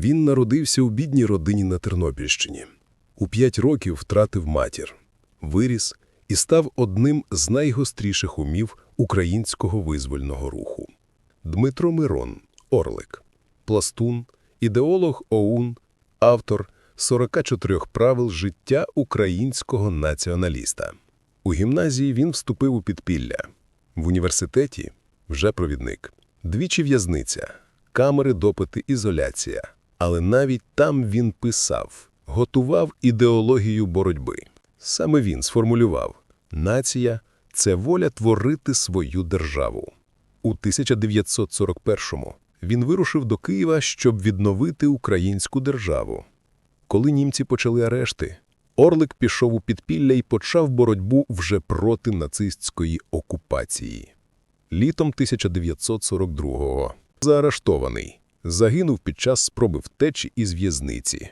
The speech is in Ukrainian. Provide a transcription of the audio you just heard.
Він народився у бідній родині на Тернопільщині. У п'ять років втратив матір, виріс і став одним з найгостріших умів українського визвольного руху. Дмитро Мирон, Орлик, пластун, ідеолог ОУН, автор 44 правил життя українського націоналіста. У гімназії він вступив у підпілля. В університеті вже провідник. Двічі в'язниця, камери, допити, ізоляція. Але навіть там він писав, готував ідеологію боротьби. Саме він сформулював «Нація – це воля творити свою державу». У 1941-му він вирушив до Києва, щоб відновити українську державу. Коли німці почали арешти, Орлик пішов у підпілля і почав боротьбу вже проти нацистської окупації. Літом 1942-го заарештований, загинув під час спроби втечі із в'язниці.